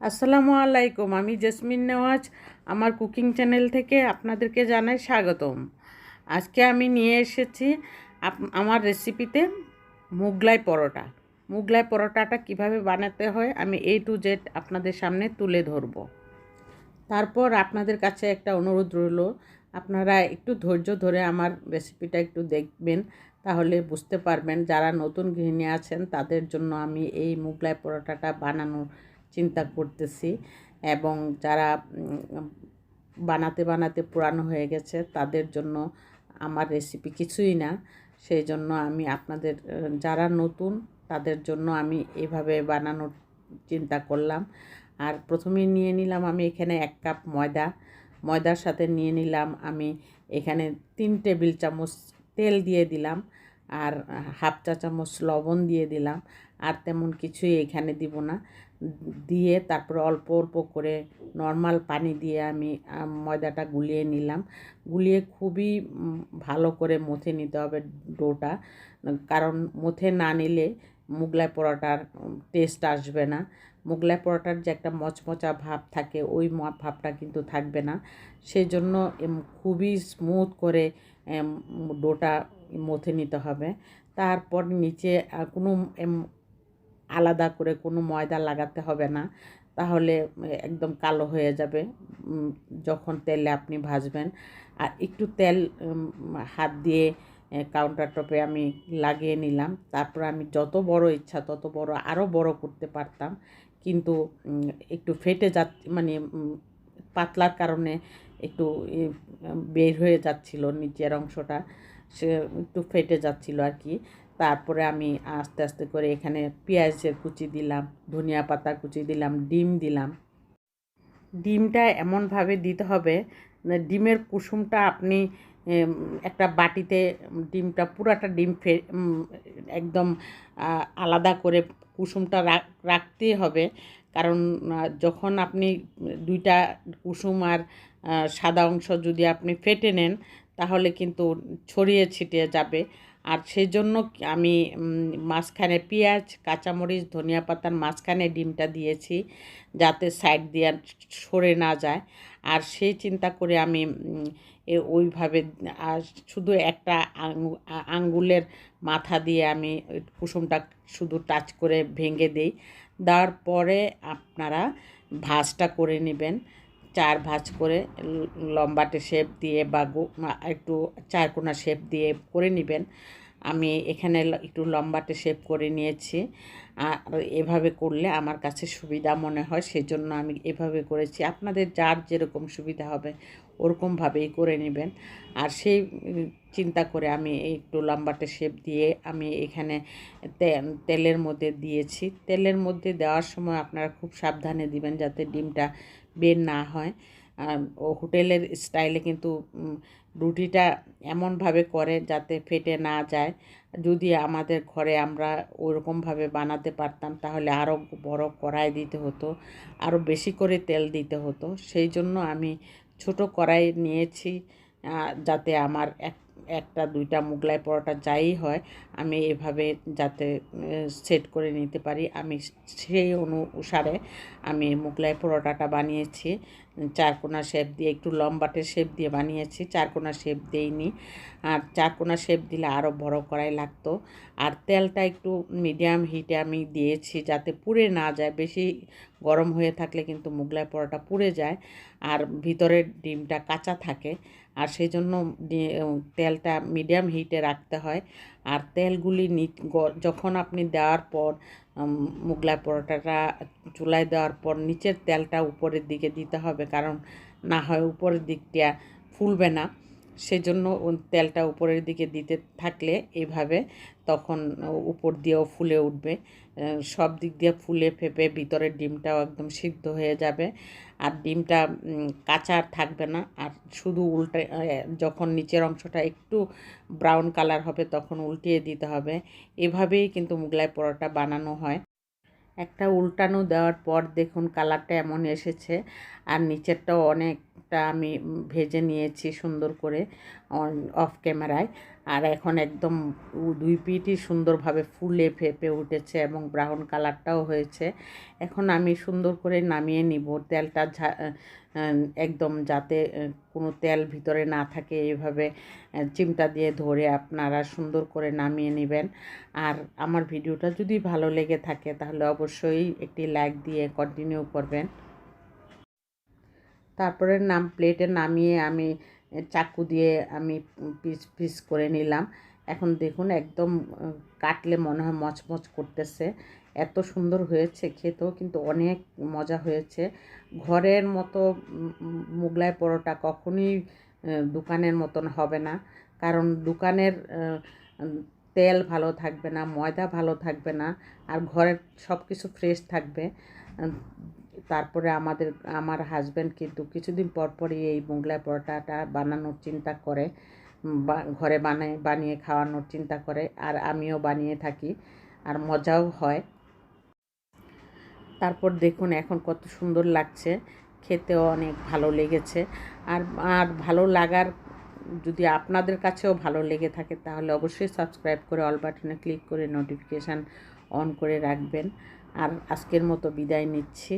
আসসালামু আলাইকুম, আমি জেসমিন নেওয়াজ, আমার কুকিং চ্যানেল থেকে আপনাদেরকে জানাই স্বাগতম। আজকে আমি নিয়ে এসেছি আমার রেসিপিতে মুগলাই পরোটা। মুগলাই পরোটাটা কীভাবে বানাতে হয় আমি এ টু জেড আপনাদের সামনে তুলে ধরব। তারপর আপনাদের কাছে একটা অনুরোধ রইল, আপনারা একটু ধৈর্য ধরে আমার রেসিপিটা একটু দেখবেন, তাহলে বুঝতে পারবেন যারা নতুন গৃহিণী আছেন তাদের জন্য আমি এই মুগলাই পরোটাটা বানানোর চিন্তা করতেছি এবং যারা বানাতে বানাতে পুরানো হয়ে গেছে তাদের জন্য আমার রেসিপি কিছুই না। সেই জন্য আমি আপনাদের, যারা নতুন তাদের জন্য আমি এভাবে বানানোর চিন্তা করলাম। আর প্রথমে নিয়ে নিলাম আমি এখানে এক কাপ ময়দা। ময়দার সাথে নিয়ে নিলাম আমি এখানে তিন টেবিল চামচ তেল দিয়ে দিলাম আর হাফ চা চামচ লবণ দিয়ে দিলাম। আর তেমন কিছুই এখানে দিব না। দিয়ে তারপর অল্প অল্প করে নর্মাল পানি দিয়ে আমি ময়দাটা গুলিয়ে নিলাম। গুলিয়ে খুবই ভালো করে মথে নিতে হবে ডোটা। কারণ মথে না নিলে মুগলাই পরোটার টেস্ট আসবে না। মুগলাই পরোটার যে একটা মচমচা ভাব থাকে, ওই ভাবটা কিন্তু থাকবে না। সেই জন্য খুবই স্মুথ করে ডোটা মথে নিতে হবে। তারপর নিচে কোনো আলাদা করে কোনো ময়দা লাগাতে হবে না। তাহলে একদম কালো হয়ে যাবে যখন তেলে আপনি ভাজবেন। আর একটু তেল হাত দিয়ে কাউন্টার টপে আমি লাগিয়ে নিলাম। তারপর আমি যত বড় ইচ্ছা তত বড় আরও বড় করতে পারতাম। কিন্তু একটু ফেটে যা মানে পাতলার কারণে একটু বের হয়ে যাচ্ছিল নিচের অংশটা। সে একটু ফেটে যাচ্ছিল আর কি। তারপরে আমি আস্তে আস্তে করে এখানে পেঁয়াজের কুচি দিলাম, ধনিয়া পাতার কুচি দিলাম, ডিম দিলাম। ডিমটা এমনভাবে দিতে হবে ডিমের কুসুমটা আপনি একটা বাটিতে ডিমটা পুরাটা ডিম ফে একদম আলাদা করে কুসুমটা রাখ রাখতেই হবে। কারণ যখন আপনি দুইটা কুসুম আর সাদা অংশ যদি আপনি ফেটে নেন, তাহলে কিন্তু ছড়িয়ে ছিটিয়ে যাবে। আর সেই জন্য আমি মাঝখানে পেঁয়াজ, কাঁচামরিচ, ধনিয়া পাতার মাঝখানে ডিমটা দিয়েছি যাতে সাইড দিয়ে সরে না যায়। আর সেই চিন্তা করে আমি ওইভাবে শুধু একটা আঙ্গুলের মাথা দিয়ে আমি কুসুমটা শুধু টাচ করে ভেঙে দিই। দেওয়ার পরে আপনারা ভাজটা করে নেবেন। চার ভাজ করে লম্বাটে শেপ দিয়ে বা একটু চারকোনা শেপ দিয়ে করে নেবেন। আমি এখানে একটু লম্বাটে শেপ করে নিয়েছি। আর এভাবে করলে আমার কাছে সুবিধা মনে হয় সেই জন্য আমি এভাবে করেছি। আপনাদের যার যেরকম সুবিধা হবে, ওরকমভাবেই করে নেবেন। আর সেই চিন্তা করে আমি একটু লম্বাটে শেপ দিয়ে আমি এখানে তেলের মধ্যে দিয়েছি। তেলের মধ্যে দেওয়ার সময় আপনারা খুব সাবধানে দিবেন, যাতে ডিমটা বের না হয়। ও হোটেলের স্টাইলে কিন্তু রুটিটা এমনভাবে করে যাতে ফেটে না যায়। যদি আমাদের ঘরে আমরা ওরকমভাবে বানাতে পারতাম, তাহলে আরও বড় কড়াই দিতে হতো আরও বেশি করে তেল দিতে হতো। সেই জন্য আমি ছোট কড়াই নিয়েছি। যাতে আমার এক, একটা, দুইটা মুগলাই পরোটা যাই হয়, আমি এভাবে যাতে সেট করে নিতে পারি। আমি সেই অনুসারে আমি মুগলাই পরোটাটা বানিয়েছি। চারকোনা শেপ দিয়ে, একটু লম্বাটে শেপ দিয়ে বানিয়েছি। চারকোনা শেপ দেইনি। আর চারকোনা শেপ দিলে আরও বড় করাই লাগতো। আর তেলটা একটু মিডিয়াম হিটে আমি দিয়েছি যাতে পুড়ে না যায়। বেশি গরম হয়ে থাকলে কিন্তু মুগলাই পরোটা পুড়ে যায়। আর ভিতরের ডিমটা কাঁচা থাকে। আর সেই জন্য তেলটা মিডিয়াম হিটে রাখতে হয়। আর তেলগুলি যখন আপনি দেওয়ার পর মুগলাই পরোটাটা চুলায় দেওয়ার পর নিচের তেলটা উপরের দিকে দিতে হবে, কারণ না হয় উপরের দিকটা ফুলবে না। সেজন্য তেলটা উপরের দিকে দিতে থাকলে এইভাবে তখন উপর দিয়েও ফুলে উঠবে। সব দিক দিয়ে ফুলে ফেপে ভিতরের ডিমটাও একদম সিদ্ধ হয়ে যাবে। আর ডিমটা কাঁচা আর থাকবে না। আর শুধু উল্টে যখন নিচের অংশটা একটু ব্রাউন কালার হবে তখন উল্টিয়ে দিতে হবে। এভাবেই কিন্তু মুগলাই পরোটা বানানো হয়। একটা উল্টানো দেওয়ার পর দেখুন কালারটা এমন এসেছে। আর নিচেরটাও অনেকটা আমি ভেজে নিয়েছি সুন্দর করে। অফ ক্যামেরায় আর এখন একদম দুই পিঠই সুন্দরভাবে ফুলে ফেপে উঠেছে এবং ব্রাউন কালারটাও হয়েছে। এখন আমি সুন্দর করে নামিয়ে নিব। তেলটা একদম যাতে কোনো তেল ভিতরে না থাকে এইভাবে চিমটা দিয়ে ধরে আপনারা সুন্দর করে নামিয়ে নেবেন। আর আমার ভিডিওটা যদি ভালো লেগে থাকে, তাহলে অবশ্যই একটি লাইক দিয়ে কন্টিনিউ করবেন। তারপরে নাম প্লেটে নামিয়ে আমি চাকু দিয়ে আমি পিস পিস করে নিলাম। এখন দেখুন একদম কাটলে মনে হয় মচমচ করতেছে। এত সুন্দর হয়েছে খেতেও, কিন্তু অনেক মজা হয়েছে। ঘরের মতো মুগলাই পরোটা কখনোই দোকানের মতন হবে না। কারণ দোকানের তেল ভালো থাকবে না, ময়দা ভালো থাকবে না, আর ঘরের সব কিছু ফ্রেশ থাকবে তারপরে আমাদের, আমার হাজব্যান্ড কিন্তু কিছুদিন পর পরই এই মোগলাই পরোটাটা বানানোর চিন্তা করে ঘরে বানায়, বানিয়ে খাওয়ানোর চিন্তা করে, আর আমিও বানিয়ে থাকি, আর মজাও হয়। তারপর দেখুন এখন কত সুন্দর লাগছে, খেতেও অনেক ভালো লেগেছে, আর আর ভালো লাগার, যদি আপনাদের কাছেও ভালো লেগে থাকে তাহলে অবশ্যই সাবস্ক্রাইব করে অল বাটনে ক্লিক করে নোটিফিকেশান অন করে রাখবেন। আর আজকের মতো বিদায় নিচ্ছি।